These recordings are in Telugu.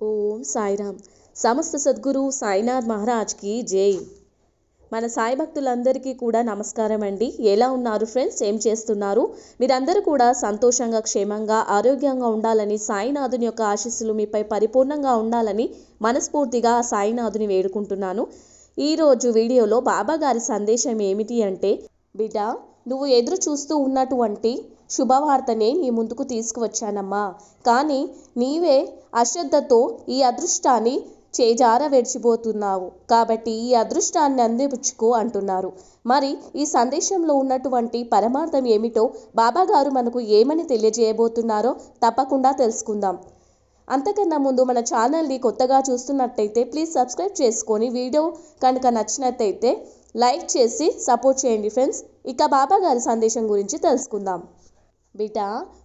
ఓం సాయిరామ్. సమస్త సద్గురు సాయినాథ్ మహారాజ్కి జై. మన సాయి భక్తులందరికీ కూడా నమస్కారం అండి. ఎలా ఉన్నారు ఫ్రెండ్స్? ఏం చేస్తున్నారు? మీరందరూ కూడా సంతోషంగా క్షేమంగా ఆరోగ్యంగా ఉండాలని సాయినాథుని యొక్క ఆశీస్సులు మీపై పరిపూర్ణంగా ఉండాలని మనస్ఫూర్తిగా సాయినాథుని వేడుకుంటున్నాను. ఈరోజు వీడియోలో బాబా గారి సందేశం ఏమిటి అంటే బిడ్డ నువ్వు ఎదురు చూస్తూ ఉన్నటువంటి శుభవార్తనే నీ ముందుకు తీసుకువచ్చానమ్మా. కానీ నీవే అశ్రద్ధతో ఈ అదృష్టాన్ని చేజార విడిచిపోతున్నావు కాబట్టి ఈ అదృష్టాన్ని అందిపుచ్చుకో అంటున్నారు. మరి ఈ సందేశంలో ఉన్నటువంటి పరమార్థం ఏమిటో బాబాగారు మనకు ఏమని తెలియజేయబోతున్నారో తప్పకుండా తెలుసుకుందాం. అంతకన్నా ముందు మన ఛానల్ని కొత్తగా చూస్తున్నట్టయితే ప్లీజ్ సబ్స్క్రైబ్ చేసుకొని వీడియో కనుక నచ్చినట్టయితే లైక్ చేసి సపోర్ట్ చేయండి ఫ్రెండ్స్. ఇక బాబాగారి సందేశం గురించి తెలుసుకుందాం. బిడ్డ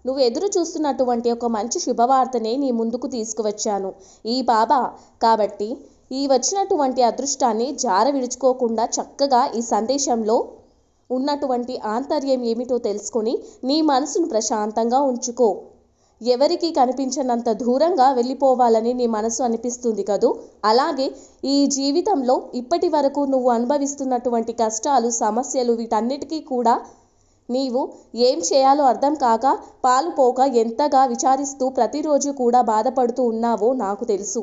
నువ్వు ఎదురు చూస్తున్నటువంటి ఒక మంచి శుభవార్తనే నీ ముందుకు తీసుకువచ్చాను. ఈ బాబా కాబట్టి ఈ వచ్చినటువంటి అదృష్టాన్ని జార విడుచుకోకుండా చక్కగా ఈ సందేశంలో ఉన్నటువంటి ఆంతర్యం ఏమిటో తెలుసుకొని నీ మనసును ప్రశాంతంగా ఉంచుకో. ఎవరికి కనిపించనంత దూరంగా వెళ్ళిపోవాలని నీ మనసు అనిపిస్తుంది కదూ? అలాగే ఈ జీవితంలో ఇప్పటి వరకు నువ్వు అనుభవిస్తున్నటువంటి కష్టాలు సమస్యలు వీటన్నిటికీ కూడా నీవు ఏం చేయాలో అర్థం కాక పాలుపోక ఎంతగా విచారిస్తూ ప్రతిరోజు కూడా బాధపడుతూ ఉన్నావో నాకు తెలుసు.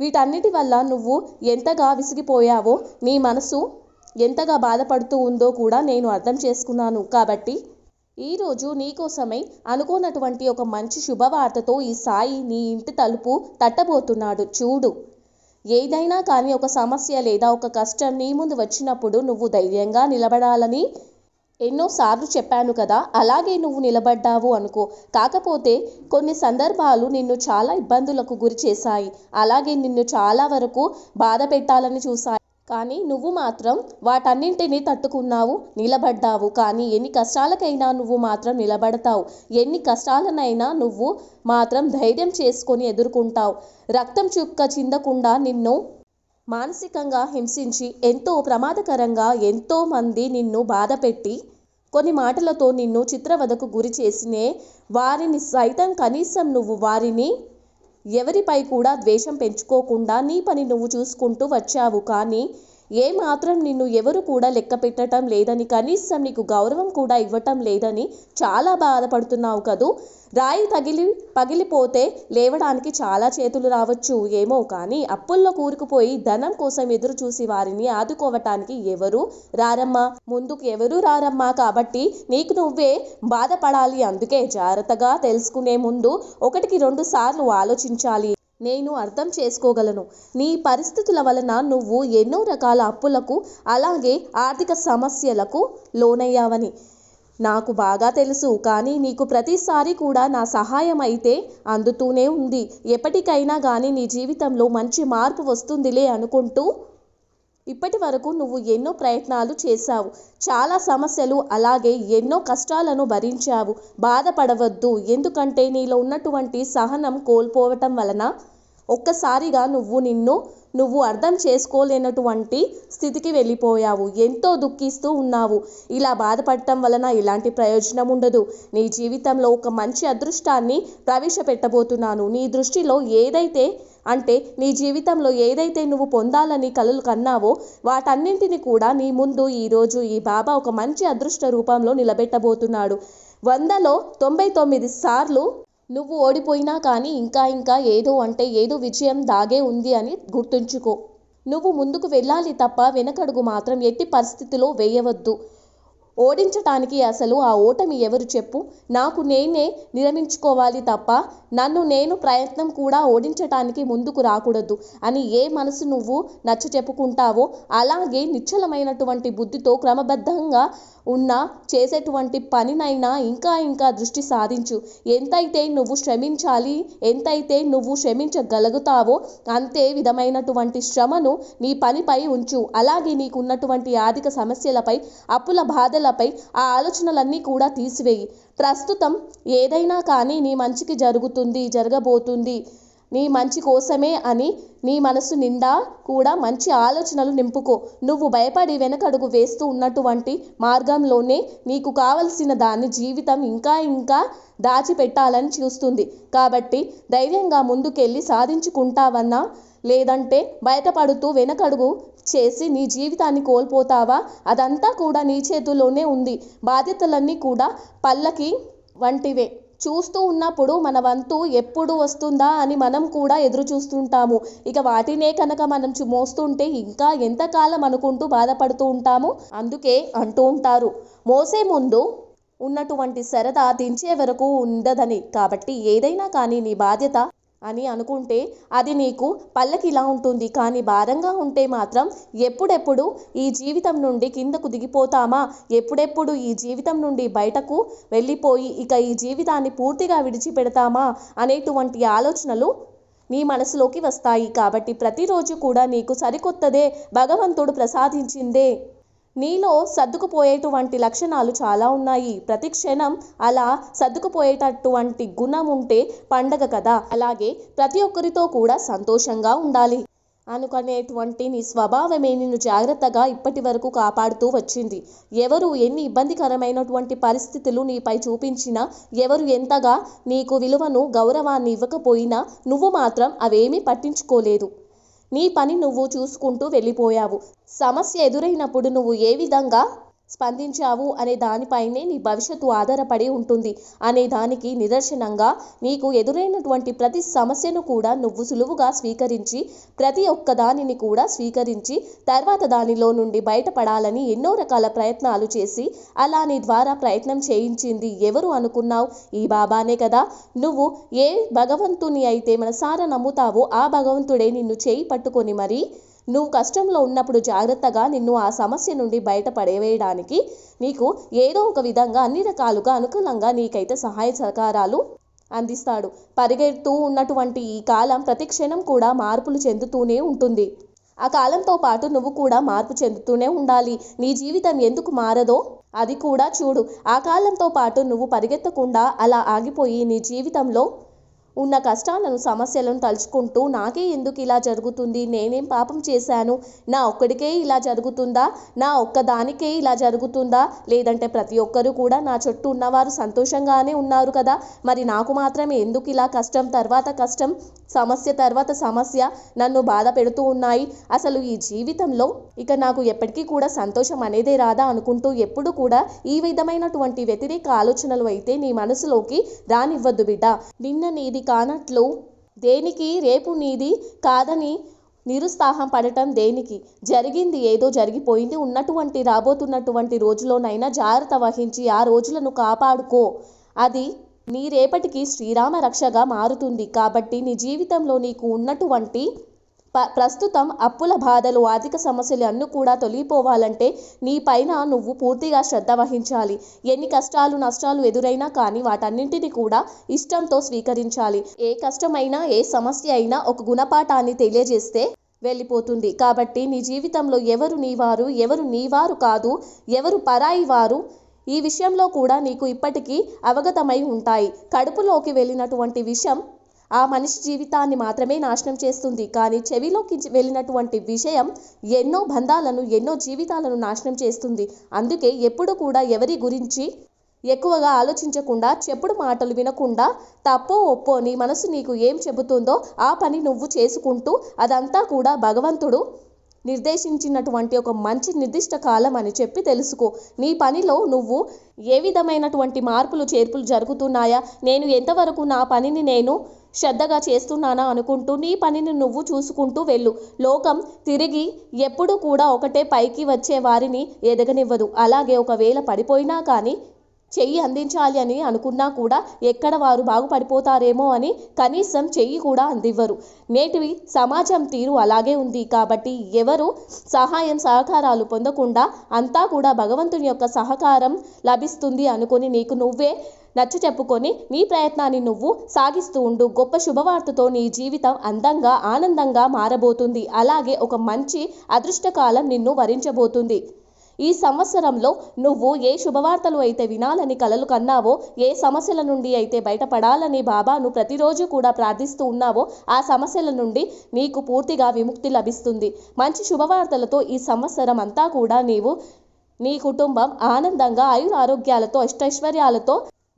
వీటన్నిటి వల్ల నువ్వు ఎంతగా విసిగిపోయావో నీ మనసు ఎంతగా బాధపడుతూ ఉందో కూడా నేను అర్థం చేసుకున్నాను. కాబట్టి ఈరోజు నీకోసమై అనుకోనటువంటి ఒక మంచి శుభవార్తతో ఈ సాయి నీ ఇంటి తలుపు తట్టబోతున్నాడు. చూడు ఏదైనా కానీ ఒక సమస్య లేదా ఒక కష్టం నీ ముందు వచ్చినప్పుడు నువ్వు ధైర్యంగా నిలబడాలని ఎన్నోసార్లు చెప్పాను కదా అలాగే నువ్వు నిలబడ్డావు అనుకో. కాకపోతే కొన్ని సందర్భాలు నిన్ను చాలా ఇబ్బందులకు గురి చేశాయి. అలాగే నిన్ను చాలా వరకు బాధ పెట్టాలని చూశాయి. కానీ నువ్వు మాత్రం వాటన్నింటినీ తట్టుకున్నావు నిలబడ్డావు. కానీ ఎన్ని కష్టాలకైనా నువ్వు మాత్రం నిలబడతావు. ఎన్ని కష్టాలనైనా నువ్వు మాత్రం ధైర్యం చేసుకొని ఎదుర్కొంటావు. రక్తం చుక్క చిందకుండా నిన్ను మానసికంగా హింసించి ఎంతో ప్రమాదకరంగా ఎంతో మంది నిన్ను బాధపెట్టి కొన్ని మాటలతో నిన్ను చిత్రవదకు గురి చేసినే వారిని సైతం కనీసం నువ్వు వారిని ఎవరిపై కూడా ద్వేషం పెంచుకోకుండా నీ పని నువ్వు చూసుకుంటూ వచ్చావు. కానీ ఏ మాత్రం నిన్ను ఎవరు కూడా లెక్క పెట్టడం లేదని కనీసం నీకు గౌరవం కూడా ఇవ్వటం లేదని చాలా బాధపడుతున్నావు కదూ. రాయి తగిలి పగిలిపోతే లేవడానికి చాలా చేతులు రావచ్చు ఏమో కానీ అప్పుల్లో కూరుకుపోయి ధనం కోసం ఎదురు చూసి వారిని ఆదుకోవటానికి ఎవరు రారమ్మా? ముందుకు ఎవరు రారమ్మా? కాబట్టి నీకు నువ్వే బాధపడాలి. అందుకే జాగ్రత్తగా తెలుసుకునే ముందు ఒకటికి రెండు సార్లు ఆలోచించాలి. నేను అర్థం చేసుకోగలను. నీ పరిస్థితుల వలన నువ్వు ఎన్నో రకాల అప్పులకు అలాగే ఆర్థిక సమస్యలకు లోనయ్యావని నాకు బాగా తెలుసు. కానీ నీకు ప్రతిసారి కూడా నా సహాయం అయితే అందుతూనే ఉంది. ఎప్పటికైనా కానీ నీ జీవితంలో మంచి మార్పు వస్తుందిలే అనుకుంటూ ఇప్పటి వరకు నువ్వు ఎన్నో ప్రయత్నాలు చేశావు. చాలా సమస్యలు అలాగే ఎన్నో కష్టాలను భరించావు. బాధపడవద్దు. ఎందుకంటే నీలో ఉన్నటువంటి సహనం కోల్పోవటం వలన ఒక్కసారిగా నువ్వు నిన్ను నువ్వు అర్థం చేసుకోలేనటువంటి స్థితికి వెళ్ళిపోయావు. ఎంతో దుఃఖిస్తూ ఉన్నావు. ఇలా బాధపడటం వలన ఎలాంటి ప్రయోజనం ఉండదు. నీ జీవితంలో ఒక మంచి అదృష్టాన్ని ప్రవేశపెట్టబోతున్నాను. నీ దృష్టిలో ఏదైతే అంటే నీ జీవితంలో ఏదైతే నువ్వు పొందాలని కలలు కన్నావో వాటన్నింటిని కూడా నీ ముందు ఈరోజు ఈ బాబా ఒక మంచి అదృష్ట రూపంలో నిలబెట్టబోతున్నాడు. వందలో తొంభై తొమ్మిది సార్లు నువ్వు ఓడిపోయినా కానీ ఇంకా ఇంకా ఏదో అంటే ఏదో విజయం దాగే ఉంది అని గుర్తుంచుకో. నువ్వు ముందుకు వెళ్ళాలి తప్ప వెనకడుగు మాత్రం ఎట్టి పరిస్థితిలో వేయవద్దు. ఓడించటానికి అసలు ఆ ఓటమి ఎవరు చెప్పు? నాకు నేనే నిరమించుకోవాలి తప్ప నన్ను నేను ప్రయత్నం కూడా ఓడించటానికి ముందుకు రాకూడదు అని ఏ మనసు నువ్వు నచ్చ చెప్పుకుంటావో అలాగే నిశ్చలమైనటువంటి బుద్ధితో క్రమబద్ధంగా ఉన్న చేసేటువంటి పనినైనా ఇంకా ఇంకా దృష్టి సాధించు. ఎంతైతే నువ్వు శ్రమించాలి ఎంతైతే నువ్వు శ్రమించగలుగుతావో అంతే విధమైనటువంటి శ్రమను నీ పనిపై ఉంచు. అలాగే నీకున్నటువంటి ఆర్థిక సమస్యలపై అప్పుల బాధలపై ఆ ఆలోచనలన్నీ కూడా తీసివేయి. ప్రస్తుతం ఏదైనా కానీ నీ మంచికి జరుగుతుంది జరగబోతుంది నీ మంచి కోసమే అని నీ మనసు నిండా కూడా మంచి ఆలోచనలు నింపుకో. నువ్వు భయపడి వెనకడుగు వేస్తూ ఉన్నటువంటి మార్గంలోనే నీకు కావలసిన దాన్ని జీవితం ఇంకా ఇంకా దాచిపెట్టాలని చూస్తుంది. కాబట్టి ధైర్యంగా ముందుకెళ్ళి సాధించుకుంటావన్నా లేదంటే బయటపడుతూ వెనకడుగు చేసి నీ జీవితాన్ని కోల్పోతావా? అదంతా కూడా నీ చేతుల్లోనే ఉంది. బాధ్యతలన్నీ కూడా పల్లకి వంటివే. చూస్తూ ఉన్నప్పుడు మన వంతు ఎప్పుడు వస్తుందా అని మనం కూడా ఎదురు చూస్తుంటాము ఇక వాటినే కనుక మనం మోస్తుంటే ఇంకా ఎంతకాలం అనుకుంటూ బాధపడుతూ ఉంటాము? అందుకే అంటూ ఉంటారు. మోసే ముందు ఉన్నటువంటి సరదా దించే వరకు ఉండదని. కాబట్టి ఏదైనా కానీ నీ బాధ్యత అని అనుకుంటే అది నీకు పల్లకిలా ఉంటుంది. కానీ భారంగా ఉంటే మాత్రం ఎప్పుడెప్పుడు ఈ జీవితం నుండి కిందకు దిగిపోతామా? ఎప్పుడెప్పుడు ఈ జీవితం నుండి బయటకు వెళ్ళిపోయి ఇక ఈ జీవితాన్ని పూర్తిగా విడిచిపెడతామా? అనేటువంటి ఆలోచనలు నీ మనసులోకి వస్తాయి. కాబట్టి ప్రతిరోజు కూడా నీకు సరికొత్తదే భగవంతుడు ప్రసాదించిందే. నీలో సర్దుకుపోయేటువంటి లక్షణాలు చాలా ఉన్నాయి. ప్రతి క్షణం అలా సర్దుకుపోయేటటువంటి గుణం ఉంటే పండగ కదా. అలాగే ప్రతి ఒక్కరితో కూడా సంతోషంగా ఉండాలి అనుకునేటువంటి నీ స్వభావమే నిన్ను జాగ్రత్తగా ఇప్పటి వరకు కాపాడుతూ వచ్చింది. ఎవరు ఎన్ని ఇబ్బందికరమైనటువంటి పరిస్థితులు నీపై చూపించినా ఎవరు ఎంతగా నీకు విలువను గౌరవాన్ని ఇవ్వకపోయినా నువ్వు మాత్రం అవేమీ పట్టించుకోలేదు. నీ పని నువ్వు చూసుకుంటూ వెళ్ళిపోయావు. సమస్య ఎదురైనప్పుడు నువ్వు ఏ విధంగా స్పందించావు అనే దానిపైనే నీ భవిష్యత్తు ఆధారపడి ఉంటుంది అనే దానికి నిదర్శనంగా నీకు ఎదురైనటువంటి ప్రతి సమస్యను కూడా నువ్వు సులువుగా స్వీకరించి ప్రతి ఒక్క దానిని కూడా స్వీకరించి తర్వాత దానిలో నుండి బయటపడాలని ఎన్నో రకాల ప్రయత్నాలు చేసి అలా నీ ద్వారా ప్రయత్నం చేయించింది ఎవరు అనుకున్నావు? ఈ బాబానే కదా. నువ్వు ఏ భగవంతుని అయితే మనసారా నమ్ముతావో ఆ భగవంతుడే నిన్ను చేయి పట్టుకొని మరి నువ్వు కష్టంలో ఉన్నప్పుడు జాగ్రత్తగా నిన్ను ఆ సమస్య నుండి బయట పడవేయడానికి నీకు ఏదో ఒక విధంగా అన్ని రకాలుగా అనుకూలంగా నీకైతే సహాయ సహకారాలు అందిస్తాడు. పరిగెడుతూ ఉన్నటువంటి ఈ కాలం ప్రతి క్షణం కూడా మార్పులు చెందుతూనే ఉంటుంది. ఆ కాలంతో పాటు నువ్వు కూడా మార్పు చెందుతూనే ఉండాలి. నీ జీవితం ఎందుకు మారదో అది కూడా చూడు. ఆ కాలంతో పాటు నువ్వు పరిగెత్తకుండా అలా ఆగిపోయి నీ జీవితంలో ఉన్న కష్టాలను సమస్యలను తలుచుకుంటూ నాకే ఎందుకు ఇలా జరుగుతుంది? నేనేం పాపం చేశాను? నా ఒక్కడికే ఇలా జరుగుతుందా? నా ఒక్కదానికే ఇలా జరుగుతుందా? లేదంటే ప్రతి ఒక్కరు కూడా నా చుట్టూ ఉన్నవారు సంతోషంగానే ఉన్నారు కదా? మరి నాకు మాత్రమే ఎందుకు ఇలా కష్టం? తర్వాత కష్టం సమస్య తర్వాత సమస్య నన్ను బాధ పెడుతూ ఉన్నాయి. అసలు ఈ జీవితంలో ఇక నాకు ఎప్పటికీ కూడా సంతోషం అనేదే రాదా? అనుకుంటూ ఎప్పుడు కూడా ఈ విధమైనటువంటి వ్యతిరేక ఆలోచనలు అయితే నీ మనసులోకి రానివ్వద్దు బిడ్డ. నిన్న నీది కానట్లు దేనికి? రేపు నీది కాదని నిరుత్సాహం పడటం దేనికి? జరిగింది ఏదో జరిగిపోయింది. ఉన్నటువంటి రాబోతున్నటువంటి రోజులోనైనా జాగ్రత్త వహించి ఆ రోజులను కాపాడుకో. అది నీ రేపటికి శ్రీరామ రక్షగా మారుతుంది. కాబట్టి నీ జీవితంలో నీకు ఉన్నటువంటి ప్రస్తుతం అప్పుల బాధలు ఆర్థిక సమస్యలు అన్నీ కూడా తొలగిపోవాలంటే నీ పైన నువ్వు పూర్తిగా శ్రద్ధ వహించాలి. ఎన్ని కష్టాలు నష్టాలు ఎదురైనా కానీ వాటన్నింటినీ కూడా ఇష్టంతో స్వీకరించాలి. ఏ కష్టమైనా ఏ సమస్య అయినా ఒక గుణపాఠాన్ని తెలియజేస్తే వెళ్ళిపోతుంది. కాబట్టి నీ జీవితంలో ఎవరు నీవారు ఎవరు నీవారు కాదు ఎవరు పరాయి వారు ఈ విషయంలో కూడా నీకు ఇప్పటికీ అవగతమై ఉంటాయి. కడుపులోకి వెళ్ళినటువంటి విషయం ఆ మనిషి జీవితాన్ని మాత్రమే నాశనం చేస్తుంది. కానీ చెవిలోకి వెళ్ళినటువంటి విషయం ఎన్నో బంధాలను ఎన్నో జీవితాలను నాశనం చేస్తుంది. అందుకే ఎప్పుడు కూడా ఎవరి గురించి ఎక్కువగా ఆలోచించకుండా చెప్పుడు మాటలు వినకుండా తప్పో ఒప్పో నీ మనసు నీకు ఏం చెబుతుందో ఆ పని నువ్వు చేసుకుంటూ అదంతా కూడా భగవంతుడు నిర్దేశించినటువంటి ఒక మంచి నిర్దిష్ట కాలం అని చెప్పి తెలుసుకో. నీ పనిలో నువ్వు ఏ విధమైనటువంటి మార్పులు చేర్పులు జరుగుతున్నాయా? నేను ఎంతవరకు నా పనిని నేను శ్రద్ధగా చేస్తున్నానా అనుకుంటూ నీ పనిని నువ్వు చూసుకుంటూ వెళ్ళు. లోకం తిరిగి ఎప్పుడు కూడా ఒకటే పైకి వచ్చే వారిని ఎదగనివ్వదు. అలాగే ఒకవేళ పడిపోయినా కానీ చెయ్యి అందించాలి అని అనుకున్నా కూడా ఎక్కడ వారు బాగుపడిపోతారేమో అని కనీసం చెయ్యి కూడా అందివ్వరు. నేటివి సమాజం తీరు అలాగే ఉంది కాబట్టి ఎవరు సహాయం సహకారాలు పొందకుండా అంతా కూడా భగవంతుని యొక్క సహకారం లభిస్తుంది అనుకొని నీకు నువ్వే నచ్చ చెప్పుకొని నీ ప్రయత్నాన్ని నువ్వు సాగిస్తూ ఉండు. గొప్ప శుభవార్తతో నీ జీవితం అందంగా ఆనందంగా మారబోతుంది. అలాగే ఒక మంచి అదృష్టకాలం నిన్ను వరించబోతుంది. ఈ సంవత్సరంలో నువ్వు ఏ శుభవార్తలు అయితే వినాలని కలలు కన్నావో ఏ సమస్యల నుండి అయితే బయటపడాలని బాబాను ప్రతిరోజు కూడా ప్రార్థిస్తూ ఉన్నావో ఆ సమస్యల నుండి నీకు పూర్తిగా విముక్తి లభిస్తుంది. మంచి శుభవార్తలతో ఈ సంవత్సరం అంతా కూడా నీవు నీ కుటుంబం ఆనందంగా ఆయుర ఆరోగ్యాలతో అష్టైశ్వర్యాలతో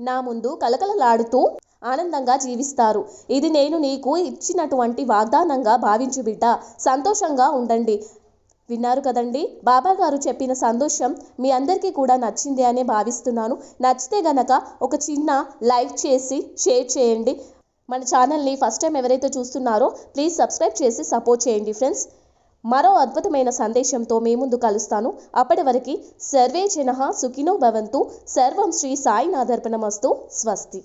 నా ముందు కలకలలాడుతూ ఆనందంగా జీవిస్తారు. ఇది నేను నీకు ఇచ్చినటువంటి వాగ్దానంగా భావించు బిడ్డ. సంతోషంగా ఉండండి. విన్నారు కదండి. బాబా గారు చెప్పిన సంతోషం మీ అందరికీ కూడా నచ్చింది అనే భావిస్తున్నాను. నచ్చితే గనక ఒక చిన్న లైక్ చేసి షేర్ చేయండి. మన ఛానల్ని ఫస్ట్ టైం ఎవరైతే చూస్తున్నారో ప్లీజ్ సబ్స్క్రైబ్ చేసి సపోర్ట్ చేయండి ఫ్రెండ్స్. మరో అద్భుతమైన సందేశంతో మీ ముందు కలుస్తాను. అప్పటి వరకు సర్వే జన సుఖినో భవంతు. సర్వం శ్రీ సాయినాథర్పణమస్తు. స్వస్తి.